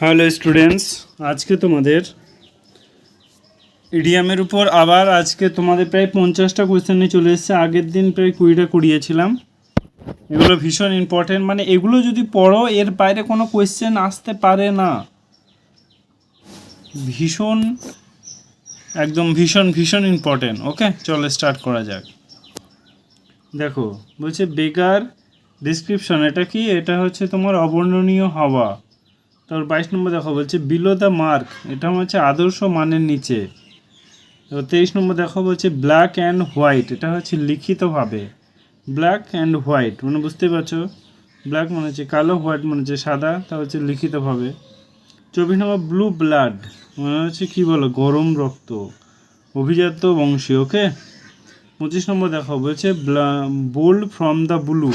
Hello students, আজকে তোমাদের ইডিয়ামের উপর আবার আজকে তোমাদের প্রায় পঞ্চাশটা কোয়েশ্চেন নিয়ে চলে এসেছে। আগের দিন প্রায় কুড়িটা কুড়িয়েছিলাম এগুলো ভীষণ ইম্পর্টেন্ট মানে এগুলো যদি পড়ো, এর বাইরে কোনো কোয়েশ্চেন আসতে পারে না। ভীষণ, একদম ভীষণ ভীষণ ইম্পর্টেন্ট ওকে চলো স্টার্ট করা যাক। দেখো, বলছে, বেকার ডিসক্রিপশন এটা কি? এটা হচ্ছে তোমার অবর্ণনীয় হওয়া। তারপর বাইশ নম্বর দেখো বলছে বিলো দ্য মার্ক এটা হচ্ছে আদর্শ মানের নিচে। এবার তেইশ নম্বর দেখো বলছে ব্ল্যাক অ্যান্ড হোয়াইট এটা হচ্ছে লিখিতভাবে। ব্ল্যাক অ্যান্ড হোয়াইট মানে বুঝতে পারছ? ব্ল্যাক মানে হচ্ছে কালো হোয়াইট মানে হচ্ছে সাদা, তা হচ্ছে লিখিতভাবে। চব্বিশ নম্বর ব্লু ব্লাড মানে হচ্ছে কী বলো, গরম রক্ত। অভিজাত বংশী, ওকে? পঁচিশ নম্বর দেখো বলছে বোল্ড ফ্রম দ্য ব্লু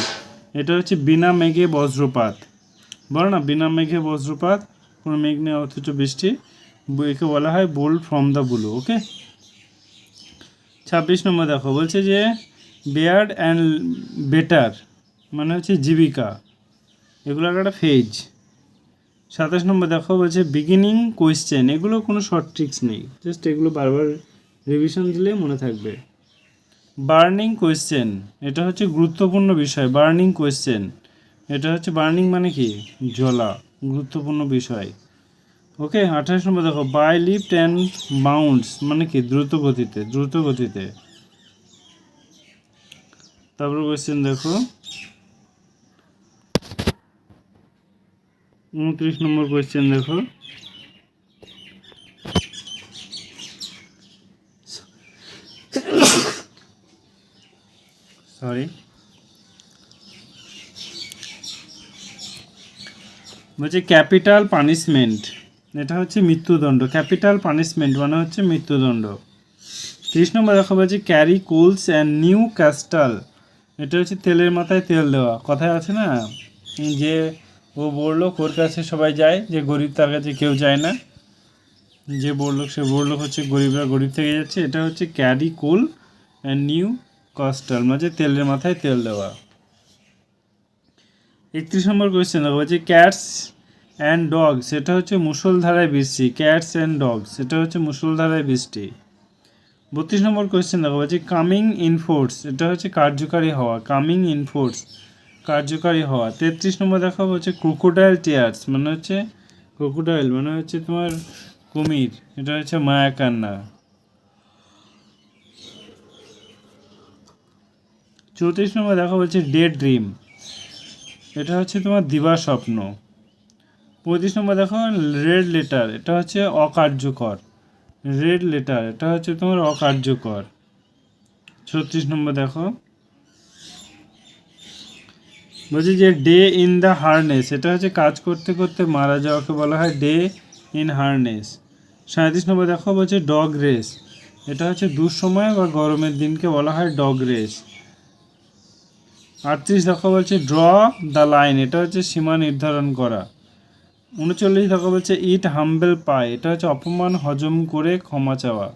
এটা হচ্ছে বিনা মেঘে বজ্রপাত। বলো না, বিনা মেঘে বজ্রপাত, কোনো মেঘ নেই, অথচ বৃষ্টি। একে বলা হয় bolt from the blue okay ছাব্বিশ নম্বর দেখো, বলছে যে বেয়ার্ড অ্যান্ড বেটার মানে হচ্ছে জীবিকা। এগুলো একটা ফেজ সাতাশ নম্বর দেখো, বলছে বিগিনিং কোয়েশ্চেন এগুলো কোনো শর্ট ট্রিক্স নেই। জাস্ট এগুলো বারবার রিভিশন দিলে মনে থাকবে। বার্নিং কোয়েশ্চেন এটা হচ্ছে গুরুত্বপূর্ণ বিষয় বার্নিং কোয়েশ্চেন এটা হচ্ছে বার্নিং মানে কি? জ্বলা, গুরুত্বপূর্ণ বিষয়। ওকে, আঠাশ নম্বর দেখো বাই লিফট অ্যান্ড বাউন্ডস মানে কি? দ্রুত গতিতে দ্রুত গতিতে। তারপর কোয়েশ্চেন দেখো। উনত্রিশ নম্বর কোয়েশ্চেন দেখো। সরি বলছে ক্যাপিটাল পানিশমেন্ট। এটা হচ্ছে মৃত্যুদণ্ড। ক্যাপিটাল পানিশমেন্ট মানে হচ্ছে মৃত্যুদণ্ড। তিরিশ নম্বর দেখা, বলছে carry coals and Newcastle. এটা হচ্ছে তেলের মাথায় তেল দেওয়া। কথায় আছে না? যে ও বড়লোক, ওর কাছে সবাই যায়, যে গরিব তার কাছে কেউ যায় না। যে বড়লোক, সে বড়লোক হচ্ছে গরিবরা গরিব থেকে যাচ্ছে। এটা হচ্ছে carry coal and Newcastle মানে তেলের মাথায় তেল দেওয়া। একত্রিশ নম্বর কোয়েশ্চেন দেখো, বলছে ক্যাটস অ্যান্ড ডগস সেটা হচ্ছে মুসলধারায় বৃষ্টি ক্যাটস অ্যান্ড ডগস সেটা হচ্ছে মুসলধারায় বৃষ্টি। বত্রিশ নম্বর কোয়েশ্চেন দেখো, বলছে কামিং ইন ফোর্স এটা হচ্ছে কার্যকারী হওয়া কামিং ইন ফোর্স কার্যকারী হওয়া। তেত্রিশ নম্বর দেখো হচ্ছে ক্রোকোডাইল টিয়ার্স মানে হচ্ছে ক্রোকোডাইল মানে হচ্ছে তোমার কুমির, এটা হচ্ছে মায়া কান্না। চৌত্রিশ নম্বর দেখা, বলছে ডে ড্রিম এটা হচ্ছে তোমার দিবা স্বপ্ন। পঁয়ত্রিশ নম্বর দেখো রেড লেটার এটা হচ্ছে অকার্যকর। রেড লেটার এটা হচ্ছে তোমার অকার্যকর। ছত্রিশ নম্বর দেখো। বলছি যে ডে ইন দ্য হারনেস এটা হচ্ছে কাজ করতে করতে মারা যাওয়াকে বলা হয় ডে ইন হারনেস সাঁত্রিশ নম্বর দেখো, বলছে ডগ রেস এটা হচ্ছে দুঃসময় বা গরমের দিনকে বলা হয় ডগ রেস আটত্রিশ দেখো, বলছে ড্র দ্য লাইন এটা হচ্ছে সীমা নির্ধারণ করা। উনচল্লিশ দেখো বলছে ইট হাম্বেল পায় এটা হচ্ছে অপমান, হজম করে ক্ষমা চাওয়া।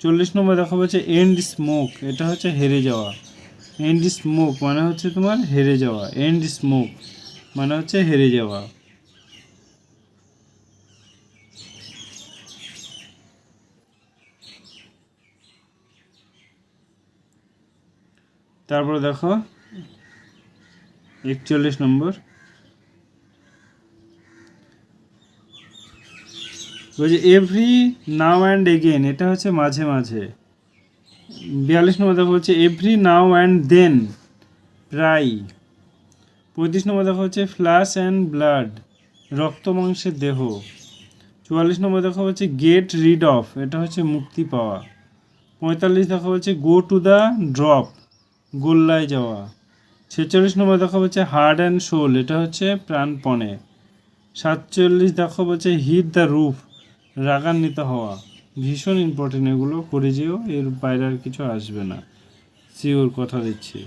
চল্লিশ নম্বর দেখা বলছে এন্ড স্মোক এটা হচ্ছে হেরে যাওয়া। এন্ড স্মোক মানে হচ্ছে তোমার হেরে যাওয়া। এন্ড স্মোক মানে হচ্ছে হেরে যাওয়া। তারপরে দেখো, একচল্লিশ নম্বর। বলছে এভরি নাও অ্যান্ড এগেন এটা হচ্ছে মাঝে মাঝে। বিয়াল্লিশ নম্বর দেখো হচ্ছে এভরি নাও অ্যান্ড দেন প্রায়। পঁয়ত্রিশ নম্বর দেখো হচ্ছে ফ্ল্যাশ অ্যান্ড ব্লাড রক্ত মাংসের দেহ। চুয়াল্লিশ নম্বর দেখো হচ্ছে গেট রিড অফ এটা হচ্ছে মুক্তি পাওয়া। পঁয়তাল্লিশ দেখা হচ্ছে গো টু দ্য ড্রপ গোল্লায় যাওয়া। ছেচল্লিশ নম্বর দেখা হচ্ছে হার্ড অ্যান্ড সোল এটা হচ্ছে প্রাণপণে। সাতচল্লিশ দেখো হচ্ছে হিট দ্য রুফ রাগান্বিত হওয়া। ভীষণ ইম্পর্টেন্ট এগুলো, করে যেও, এর বাইরে আর কিছু আসবে না। সিওর কথা দিচ্ছি।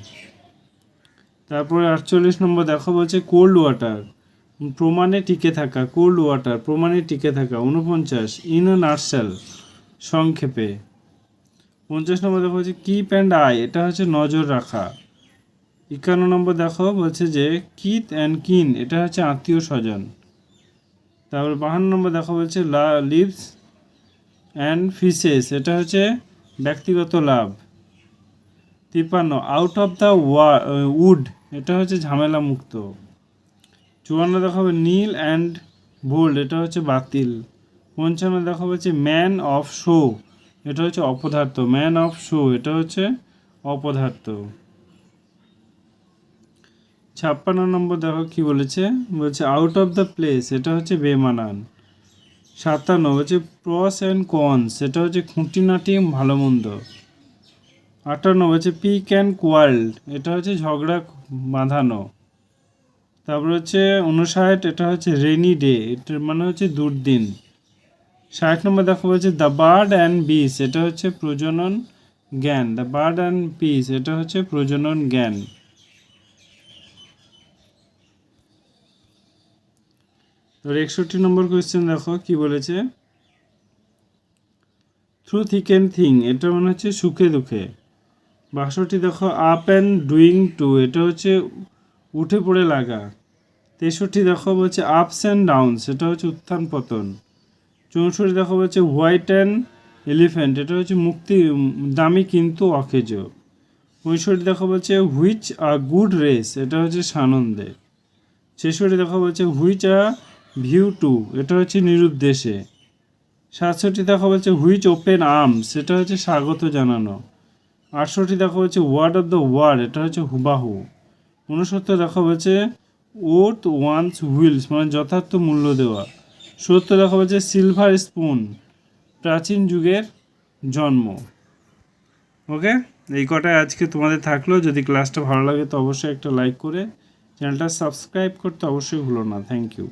তারপরে আটচল্লিশ নম্বর দেখো বলছে কোল্ড ওয়াটার প্রমাণে টিকে থাকা কোল্ড ওয়াটার প্রমাণে টিকে থাকা উনপঞ্চাশ ইন আ নার্সেল সংক্ষেপে। পঞ্চাশ নম্বর দেখো হচ্ছে কিপ অ্যান্ড আই এটা হচ্ছে নজর রাখা। একান্ন নম্বর দেখো বলছে যে কিত অ্যান্ড কিন এটা হচ্ছে আত্মীয় স্বজন তারপর বাহান্ন নম্বর দেখা বলছে লিভস অ্যান্ড ফিসেস, এটা হচ্ছে ব্যক্তিগত লাভ। তিপ্পান্ন, আউট অফ দ্য উড, এটা হচ্ছে ঝামেলা মুক্ত চুয়ান্ন দেখা হবে নীল অ্যান্ড বোল্ড, এটা হচ্ছে বাতিল। পঞ্চান্ন দেখা হচ্ছে ম্যান অফ শো, এটা হচ্ছে অপদার্থ, ম্যান অফ শো, এটা হচ্ছে অপদার্থ। ছাপ্পান্ন নম্বর দেখো কি বলেছে? বলছে আউট অফ দ্য প্লেস এটা হচ্ছে বেমানান। সাতান্ন হচ্ছে প্রস অ্যান্ড কনস সেটা হচ্ছে খুঁটিনাটি ভালো মন্দ। আটান্ন হচ্ছে পিক অ্যান্ড কোয়াল্ড এটা হচ্ছে ঝগড়া বাঁধানো। তারপর হচ্ছে উনষাট, এটা হচ্ছে রেনি ডে এটার মানে হচ্ছে দুর্দিন। ষাট নম্বর দেখা হচ্ছে দ্য বার্ড অ্যান্ড বিস এটা হচ্ছে প্রজনন জ্ঞান। দ্য বার্ড অ্যান্ড পিস এটা হচ্ছে প্রজনন জ্ঞান। এবার একষট্টি নম্বর কোয়েশ্চেন দেখো, কি বলেছে? থ্রু থিক অ্যান্ড থিং এটা মনে হচ্ছে সুখে দুঃখে। বাষট্টি দেখো আপ অ্যান্ড ডুইং টু এটা হচ্ছে উঠে পড়ে লাগা। তেষট্টি দেখো, বলছে আপস অ্যান্ড ডাউন সেটা হচ্ছে উত্থান পতন। চৌষট্টি দেখো, বলছে হোয়াইট অ্যান্ড এলিফ্যান্ট এটা হচ্ছে মুক্তি, দামি কিন্তু অকেজ। পঁয়ষট্টি দেখো, বলছে হুইচ আ গুড রেস এটা হচ্ছে সানন্দে। ছেষট্টি দেখা, বলছে হুইচ আ ভিউ টু এটা হচ্ছে নিরুদ্দেশে। সাতষট্টি দেখা বলছে হুইচ ওপেন আর্ম সেটা হচ্ছে স্বাগত জানানো। আটষট্টি দেখা হচ্ছে ওয়ার্ড অফ দ্য ওয়ার্ড এটা হচ্ছে হুবাহু। উনসত্তর দেখা হচ্ছে ওট ওয়ান্স হুইলস মানে যথার্থ মূল্য দেওয়া। সত্তর দেখা হচ্ছে সিলভার স্পুন প্রাচীন যুগের জন্ম। ওকে? এই কটাই আজকে তোমাদের থাকল। যদি ক্লাসটা ভালো লাগে, তো অবশ্যই একটা লাইক করে চ্যানেলটা সাবস্ক্রাইব করতে অবশ্যই ভুলো না। Thank you